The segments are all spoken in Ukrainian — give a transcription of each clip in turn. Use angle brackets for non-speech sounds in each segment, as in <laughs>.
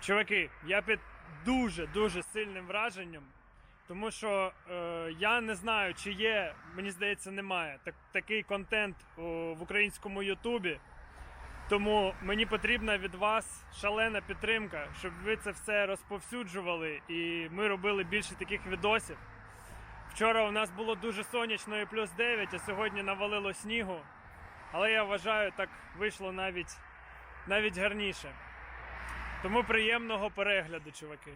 Чуваки, я під дуже-дуже сильним враженням, тому що е, я не знаю, чи є, мені здається, немає так, такий контент о, в українському Ютубі. Тому мені потрібна від вас шалена підтримка, щоб ви це все розповсюджували і ми робили більше таких відосів. Вчора у нас було дуже сонячно і плюс 9, а сьогодні навалило снігу. Але я вважаю, так вийшло навіть, навіть гарніше. Тому приємного перегляду, чуваки.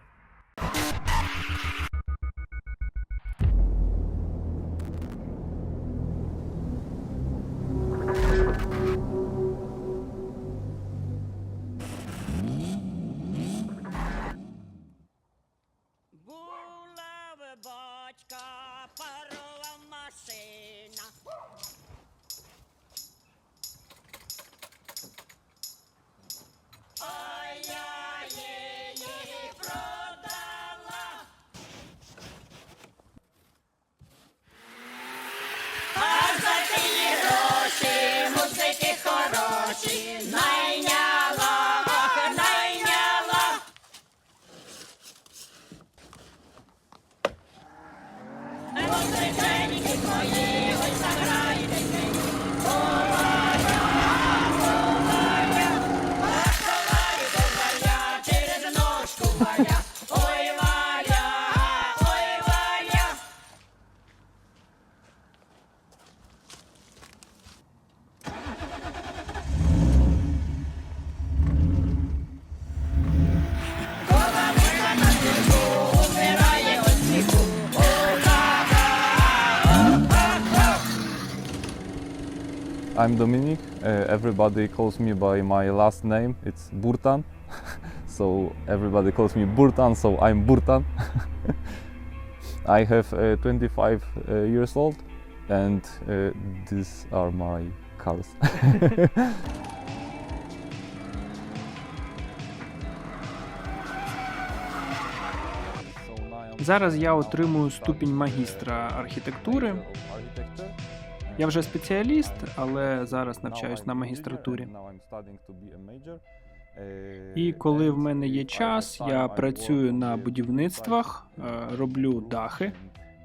I'm Dominic. Uh, everybody calls me by my last name. It's Burtan. so everybody calls me Burtan, so I'm Burtan. I have uh, 25 uh, years old and uh, these are my cars. Зараз я отримую ступінь магістра архітектури. Я вже спеціаліст, але зараз навчаюсь на магістратурі. І коли в мене є час, я працюю на будівництвах, е, роблю дахи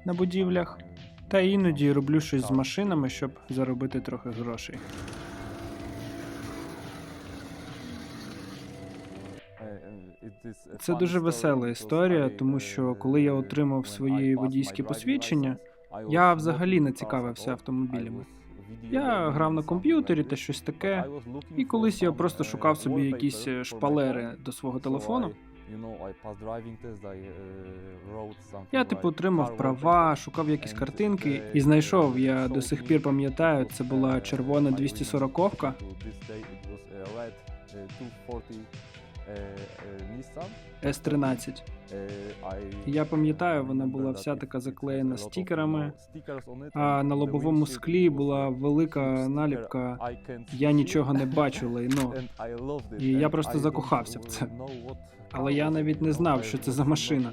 на будівлях, та іноді роблю щось з машинами, щоб заробити трохи грошей. Це дуже весела історія, тому що коли я отримав свої водійські посвідчення, я взагалі не цікавився автомобілями. Я грав на комп'ютері та щось таке, і колись я просто шукав собі якісь е, шпалери до свого телефону. Я типу отримав права, шукав якісь картинки і знайшов. Я до сих пір пам'ятаю, це була червона 240-ка. С13. Я пам'ятаю, вона була вся така заклеєна стікерами, а на лобовому склі була велика наліпка Я нічого не бачу, лайно. І я просто закохався в це. Але я навіть не знав, що це за машина.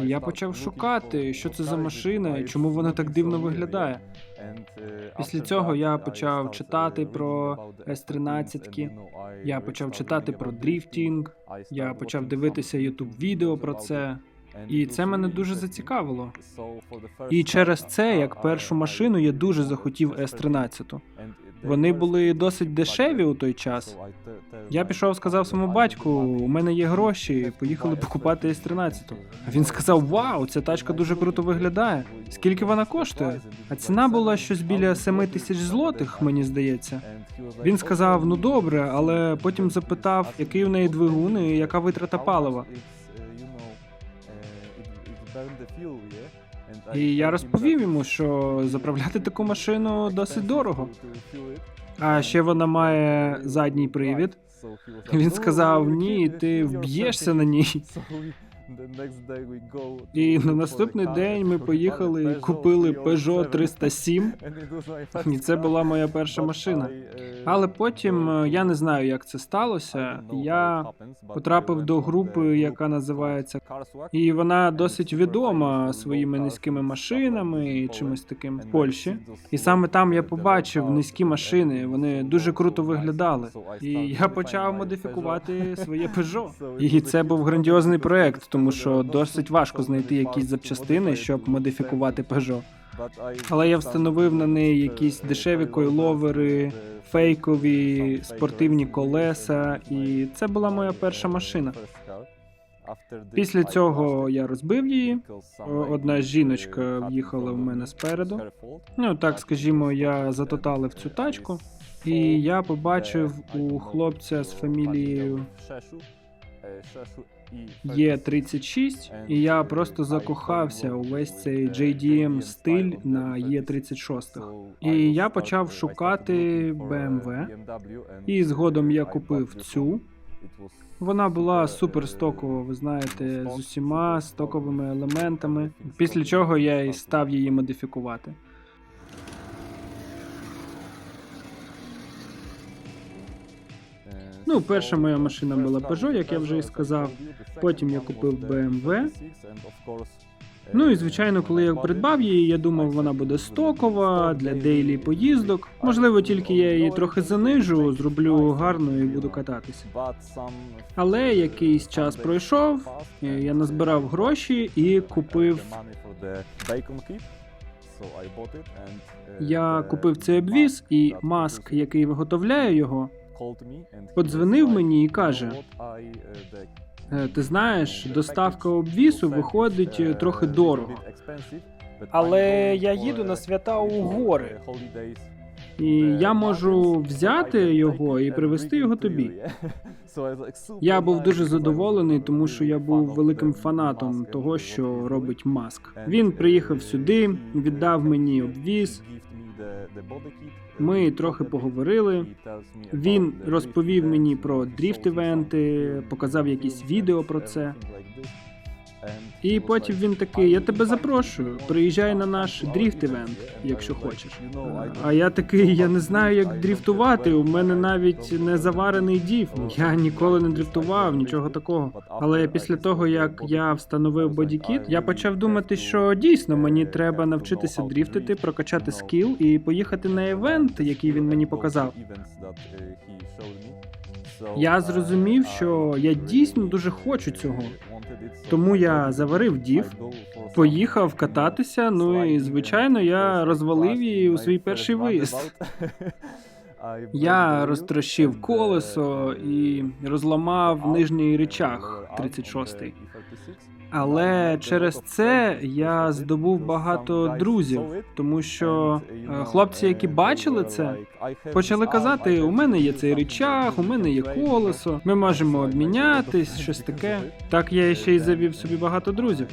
І я почав шукати, що це за машина і чому вона так дивно виглядає. Після цього я почав читати про С-13, Я почав читати про дріфтінг, я почав дивитися youtube відео про це, і це мене дуже зацікавило. І через це, як першу машину, я дуже захотів С-13. Вони були досить дешеві у той час. Я пішов, сказав своєму батьку: у мене є гроші, поїхали покупати С-13. А він сказав: Вау, ця тачка дуже круто виглядає. Скільки вона коштує? А ціна була щось біля 7 тисяч злотих, мені здається. Він сказав: ну добре, але потім запитав, який у неї двигун і яка витрата палива. І я розповів йому, що заправляти таку машину досить дорого. А ще вона має задній привід. Він сказав: ні, ти вб'єшся на ній. І на наступний день ми поїхали і купили Peugeot 307. <laughs> І це була моя перша машина. Але потім е, я не знаю, як це сталося. Я потрапив до групи, яка називається і вона досить відома своїми низькими машинами і чимось таким в Польщі. І саме там я побачив низькі машини. Вони дуже круто виглядали. І я почав модифікувати своє <laughs> Peugeot. І це був грандіозний проект, тому що досить важко знайти якісь запчастини, щоб модифікувати Peugeot. Але я встановив на неї якісь дешеві койловери, фейкові спортивні колеса, і це була моя перша машина. Після цього я розбив її. Одна жіночка в'їхала в мене спереду. Ну так скажімо, я затоталив цю тачку, і я побачив у хлопця з фамілією Є36, і я просто закохався у весь цей JDM стиль на Є36. І я почав шукати BMW, і згодом я купив цю. Вона була супер стокова, ви знаєте, з усіма стоковими елементами. Після чого я і став її модифікувати. Ну, перша моя машина була Peugeot, як я вже і сказав. Потім я купив BMW. Ну і звичайно, коли я придбав її, я думав, вона буде стокова для дейлі поїздок. Можливо, тільки я її трохи занижу, зроблю гарно і буду кататися. Але якийсь час пройшов, е, я назбирав гроші і купив. Я купив цей обвіз, і маск, який виготовляє його, подзвонив мені і каже: «Е, Ти знаєш, доставка обвісу виходить е, трохи дорого. Але я їду на свята у гори. І я можу взяти його і привезти його тобі. <laughs> Я був дуже задоволений, тому що я був великим фанатом того, що робить маск. Він приїхав сюди, віддав мені обвіз. Ми трохи поговорили. Він розповів мені про дріфт-івенти, показав якісь відео про це. І потім він такий: Я тебе запрошую, приїжджай на наш дріфт-івент, якщо хочеш. А я такий, я не знаю, як дріфтувати. У мене навіть не заварений дів. Я ніколи не дріфтував, нічого такого. Але після того, як я встановив бодікіт, я почав думати, що дійсно мені треба навчитися дріфтити, прокачати скіл і поїхати на івент, який він мені показав. Я зрозумів, що я дійсно дуже хочу цього. Тому я заварив дів, поїхав кататися. Ну і звичайно, я розвалив її у свій перший виїзд. <laughs> Я розтрощив колесо і розламав нижній речах 36-й. Але через це я здобув багато друзів, тому що е, хлопці, які бачили це, почали казати: у мене є цей речах, у мене є колесо, ми можемо обмінятись, щось таке. Так я ще й завів собі багато друзів.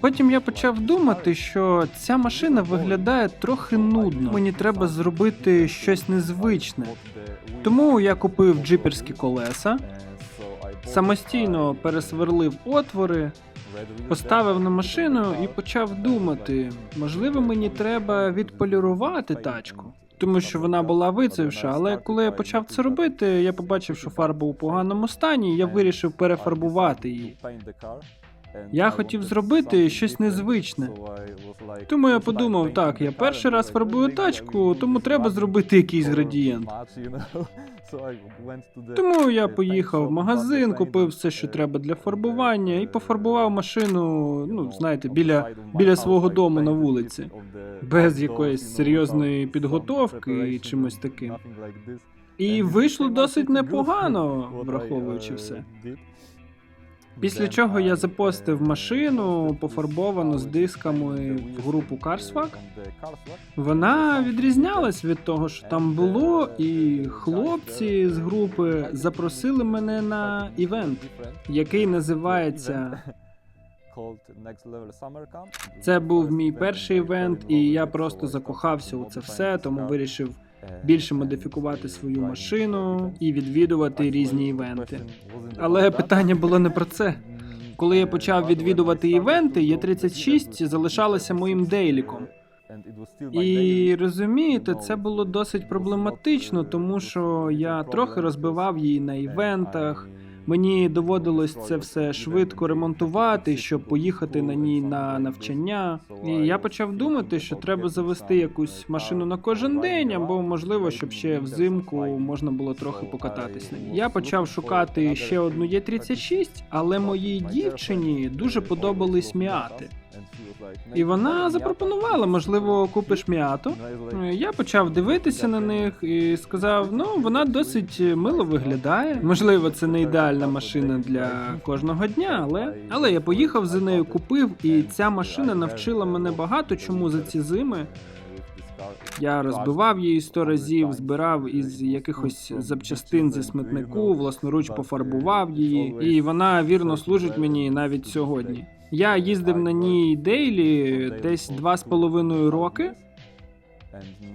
Потім я почав думати, що ця машина виглядає трохи нудно. Мені треба зробити щось незвичне. Тому я купив джиперські колеса, самостійно пересверлив отвори, поставив на машину і почав думати, можливо, мені треба відполірувати тачку. Тому що вона була вицевша, але коли я почав це робити, я побачив, що фарба у поганому стані, і я вирішив перефарбувати її. Я хотів зробити щось незвичне. Тому я подумав, так, я перший раз фарбую тачку, тому треба зробити якийсь градієнт. Тому я поїхав в магазин, купив все, що треба для фарбування, і пофарбував машину, ну знаєте, біля, біля свого дому на вулиці, без якоїсь серйозної підготовки і чимось таким. І вийшло досить непогано, враховуючи все. Після чого я запостив машину, пофарбовану з дисками в групу Carswag. Вона відрізнялась від того, що там було, і хлопці з групи запросили мене на івент, який називається. Це був мій перший івент, і я просто закохався у це все, тому вирішив більше модифікувати свою машину і відвідувати різні івенти. Але питання було не про це. Коли я почав відвідувати івенти, Є36 залишалася моїм дейліком. І розумієте, це було досить проблематично, тому що я трохи розбивав її на івентах. Мені доводилось це все швидко ремонтувати, щоб поїхати на ній на навчання. І я почав думати, що треба завести якусь машину на кожен день, або можливо, щоб ще взимку можна було трохи покататись на ній. Я почав шукати ще одну Є36, але моїй дівчині дуже подобались міати. І вона запропонувала, можливо, купиш м'яту. Я почав дивитися на них і сказав: ну вона досить мило виглядає. Можливо, це не ідеальна машина для кожного дня, але але я поїхав за нею, купив, і ця машина навчила мене багато чому за ці зими. Я розбивав її сто разів, збирав із якихось запчастин зі смітнику, власноруч пофарбував її, і вона вірно служить мені навіть сьогодні. Я їздив на ній дейлі десь два з половиною роки,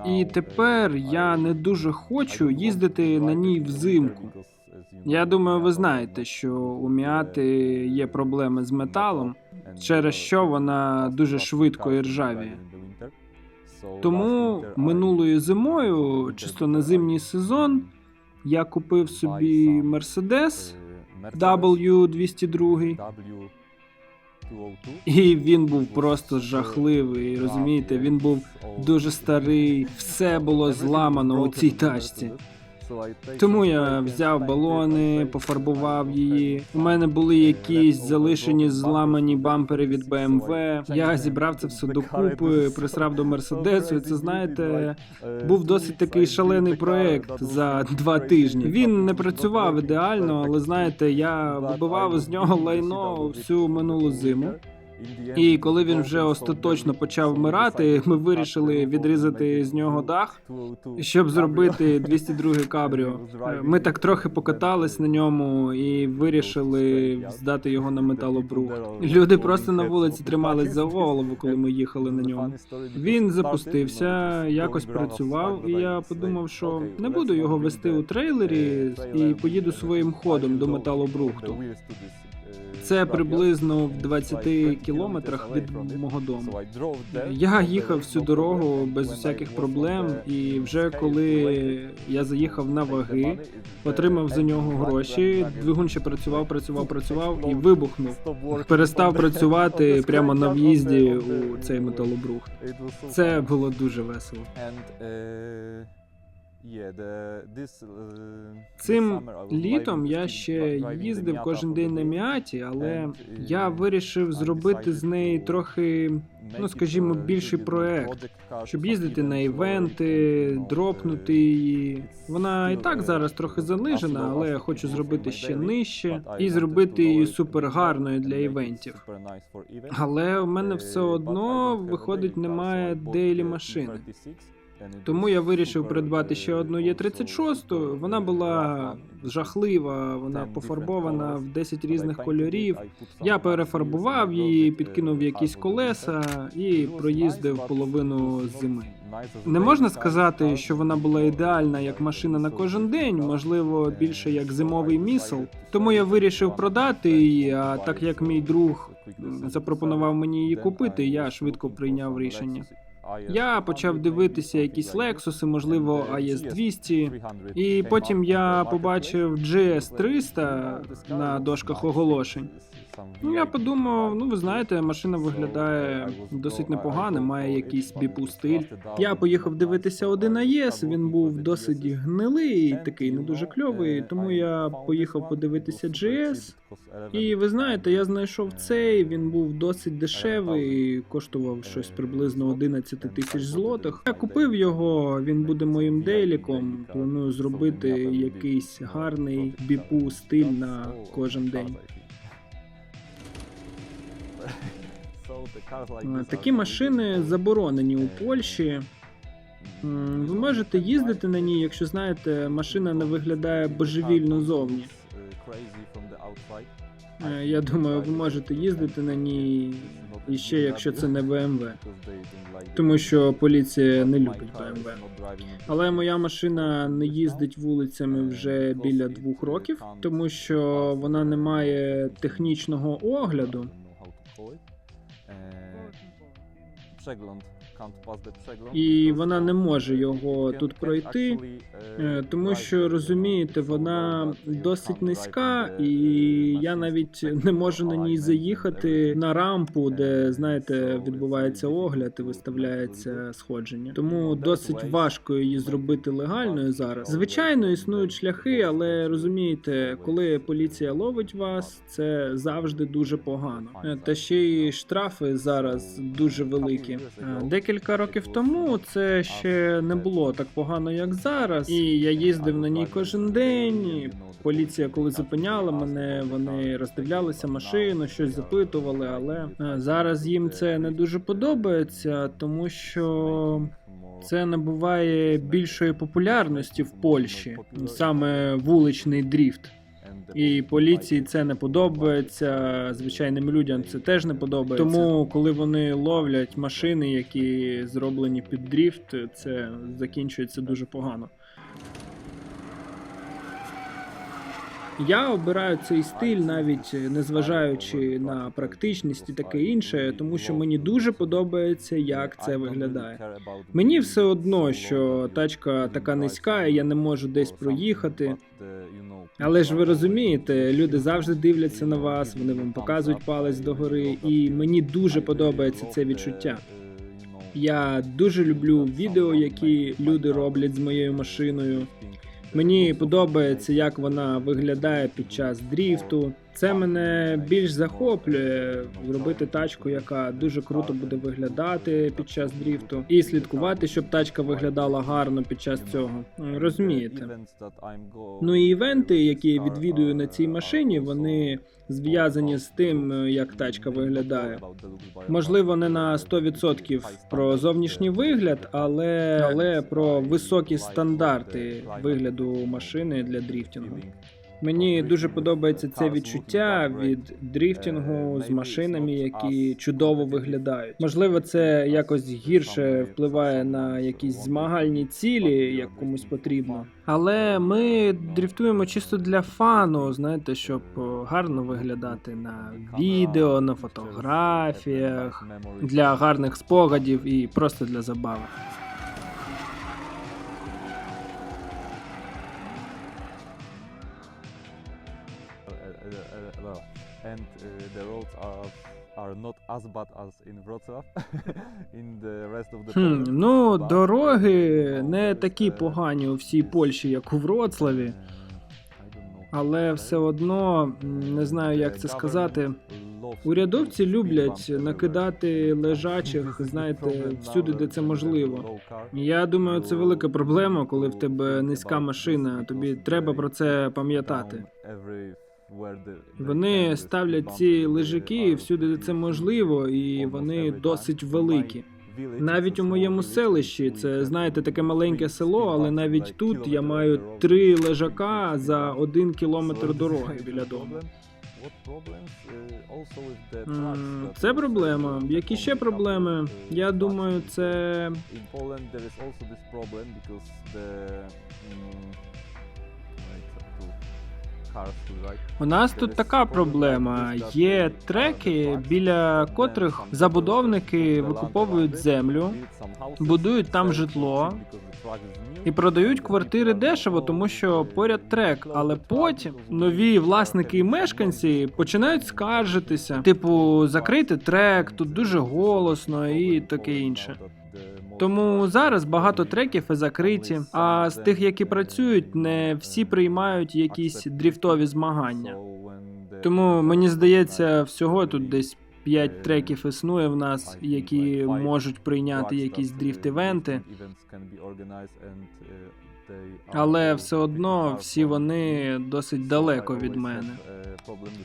і тепер я не дуже хочу їздити на ній взимку. Я думаю, ви знаєте, що у Міати є проблеми з металом, через що вона дуже швидко іржавіє. Тому минулою зимою, чисто на зимній сезон, я купив собі Мерседес W202, і він був просто жахливий. Розумієте, він був дуже старий, все було зламано у цій тачці. Тому я взяв балони, пофарбував її. У мене були якісь залишені зламані бампери від BMW. Я зібрав це все докупи, присрав до мерседесу. І це знаєте, був досить такий шалений проект за два тижні. Він не працював ідеально, але знаєте, я вибивав з нього лайно всю минулу зиму. І коли він вже остаточно почав вмирати, ми вирішили відрізати з нього дах, щоб зробити 202 кабріо. Ми так трохи покатались на ньому і вирішили здати його на металобрух. Люди просто на вулиці тримались за голову, коли ми їхали на ньому. Він запустився, якось працював, і я подумав, що не буду його вести у трейлері і поїду своїм ходом до металобрухту. Це приблизно в 20 кілометрах від мого дому. Я їхав всю дорогу без всяких проблем, і вже коли я заїхав на ваги, отримав за нього гроші. Двигун ще працював, працював, працював і вибухнув. Перестав працювати прямо на в'їзді у цей металобрух. Це було дуже весело. Цим літом я ще їздив кожен день на міаті, але я вирішив зробити з неї трохи, ну скажімо, більший проект, щоб їздити на івенти, дропнути її. Вона і так зараз трохи занижена, але я хочу зробити ще нижче і зробити її супер гарною для івентів. Але у мене все одно виходить, немає дейлі машини. Тому я вирішив придбати ще одну Є36. Вона була жахлива, вона пофарбована в 10 різних кольорів. Я перефарбував її, підкинув якісь колеса і проїздив половину зими. Не можна сказати, що вона була ідеальна як машина на кожен день, можливо, більше як зимовий місл. Тому я вирішив продати її. А так як мій друг запропонував мені її купити, я швидко прийняв рішення. Я почав дивитися якісь лексуси, можливо, AS 200, і потім я побачив GS 300 на дошках оголошень. Ну я подумав, ну ви знаєте, машина виглядає досить непогано, має якийсь біпу стиль. Я поїхав дивитися один АЄС. Він був досить гнилий, такий не дуже кльовий. Тому я поїхав подивитися GS. І ви знаєте, я знайшов цей. Він був досить дешевий, коштував щось приблизно 11 тисяч злотих. Я купив його. Він буде моїм дейліком. Планую зробити якийсь гарний біпу стиль на кожен день. Такі машини заборонені у Польщі. Ви можете їздити на ній, якщо знаєте, машина не виглядає божевільно зовні. Е, Я думаю, ви можете їздити на ній і ще якщо це не BMW. Тому що поліція не любить BMW. Але моя машина не їздить вулицями вже біля двох років, тому що вона не має технічного огляду. E, przegląd. І вона не може його тут пройти, е, тому що розумієте, вона досить низька, і я навіть не можу на ній заїхати на рампу, де знаєте, відбувається огляд і виставляється сходження. Тому досить важко її зробити легальною зараз. Звичайно, існують шляхи, але розумієте, коли поліція ловить вас, це завжди дуже погано. Та ще й штрафи зараз дуже великі. Декілька років тому це ще не було так погано, як зараз. І я їздив на ній кожен день. Поліція, коли зупиняла мене, вони роздивлялися машину, щось запитували, але е, зараз їм це не дуже подобається, тому що це набуває більшої популярності в Польщі, саме вуличний дріфт. І поліції це не подобається. Звичайним людям це теж не подобається. Тому, коли вони ловлять машини, які зроблені під дріфт, це закінчується дуже погано. Я обираю цей стиль, навіть незважаючи на практичність і таке інше, тому що мені дуже подобається, як це виглядає. Мені все одно, що тачка така низька, і я не можу десь проїхати. Але ж ви розумієте, люди завжди дивляться на вас, вони вам показують палець догори, і мені дуже подобається це відчуття. Я дуже люблю відео, які люди роблять з моєю машиною. Мені подобається, як вона виглядає під час дріфту. Це мене більш захоплює робити тачку, яка дуже круто буде виглядати під час дріфту, і слідкувати, щоб тачка виглядала гарно під час цього. Розумієте? Ну і івенти, які я відвідую на цій машині, вони зв'язані з тим, як тачка виглядає. Можливо, не на 100% про зовнішній вигляд, але, але про високі стандарти вигляду машини для дріфтінгу. Мені дуже подобається це відчуття від дріфтінгу з машинами, які чудово виглядають. Можливо, це якось гірше впливає на якісь змагальні цілі, як комусь потрібно. Але ми дріфтуємо чисто для фану, знаєте, щоб гарно виглядати на відео, на фотографіях, для гарних спогадів і просто для забави. Хм, ну, дороги не такі uh, погані у всій Польщі, як у Вроцлаві, uh, але все одно не знаю, як це сказати. Урядовці люблять накидати лежачих, знаєте, всюди, де це можливо. Я думаю, це велика проблема, коли в тебе низька машина. Тобі треба про це пам'ятати. Вони ставлять ці лежаки всюди, де це можливо, і вони досить великі. Навіть у моєму селищі, це знаєте таке маленьке село, але навіть тут я маю три лежака за один кілометр дороги біля дому. uh, Це проблема. Які ще проблеми? uh, Я думаю, це У нас тут така проблема. Є треки, біля котрих забудовники викуповують землю, будують там житло і продають квартири дешево, тому що поряд трек. Але потім нові власники і мешканці починають скаржитися. Типу, закрити трек, тут дуже голосно і таке інше. Тому зараз багато треків і закриті. А з тих, які працюють, не всі приймають якісь дріфтові змагання. Тому мені здається, всього тут десь П'ять треків існує в нас, які можуть прийняти якісь дріфт-івенти. Але все одно всі вони досить далеко від мене.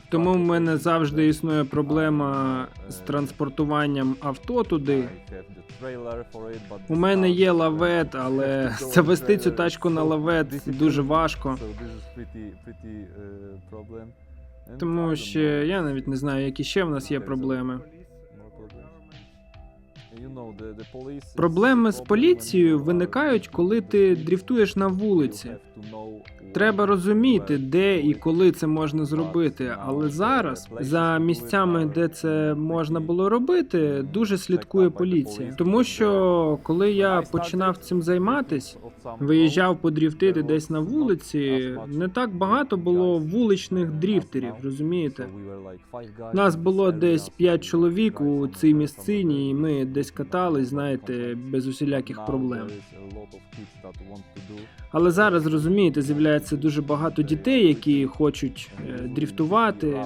Тому в мене завжди існує проблема з транспортуванням авто туди. У мене є лавет, але <laughs> <laughs> завести цю тачку на лавет дуже важко. Тому що я навіть не знаю, які ще в нас є проблеми. Проблеми з поліцією виникають, коли ти дріфтуєш на вулиці. Треба розуміти, де і коли це можна зробити. Але зараз за місцями, де це можна було робити, дуже слідкує поліція. Тому що коли я починав цим займатись, виїжджав подріфтити десь на вулиці, не так багато було вуличних дріфтерів, розумієте? Нас було десь 5 чоловік у цій місцині, і ми десь катались, знаєте, без усіляких проблем. Але зараз розумієте, з'являється дуже багато дітей, які хочуть е, дріфтувати.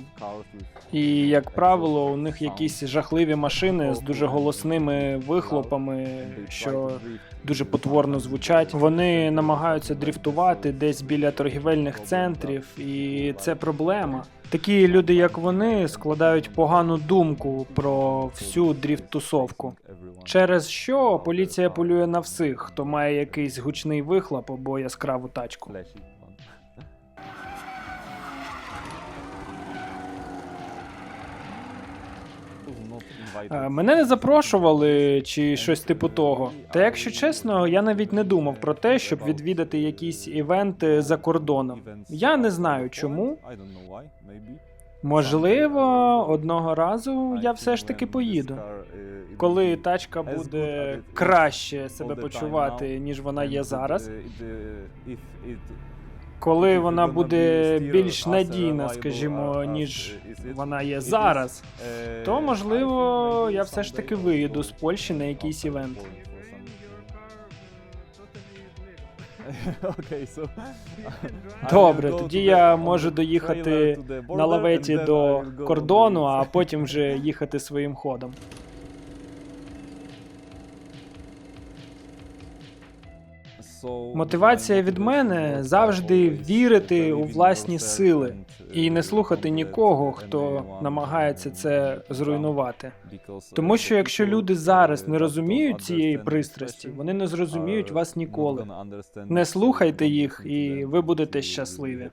І як правило, у них якісь жахливі машини з дуже голосними вихлопами, що дуже потворно звучать. Вони намагаються дріфтувати десь біля торгівельних центрів, і це проблема. Такі люди, як вони, складають погану думку про всю дріфт-тусовку. Через що поліція полює на всіх, хто має якийсь гучний вихлоп або яскраву тачку. Мене не запрошували чи щось типу того. Та якщо чесно, я навіть не думав про те, щоб відвідати якісь івенти за кордоном. Я не знаю чому. Можливо, одного разу я все ж таки поїду. Коли тачка буде краще себе почувати, ніж вона є зараз. Коли вона буде більш надійна, скажімо, ніж вона є зараз, то можливо я все ж таки виїду з Польщі на якийсь івент. <laughs> Добре, тоді я можу доїхати на лаветі до кордону, <laughs> а потім вже їхати своїм ходом. Мотивація від мене завжди вірити у власні сили і не слухати нікого, хто намагається це зруйнувати. Тому що якщо люди зараз не розуміють цієї пристрасті, вони не зрозуміють вас ніколи. Не слухайте їх, і ви будете щасливі.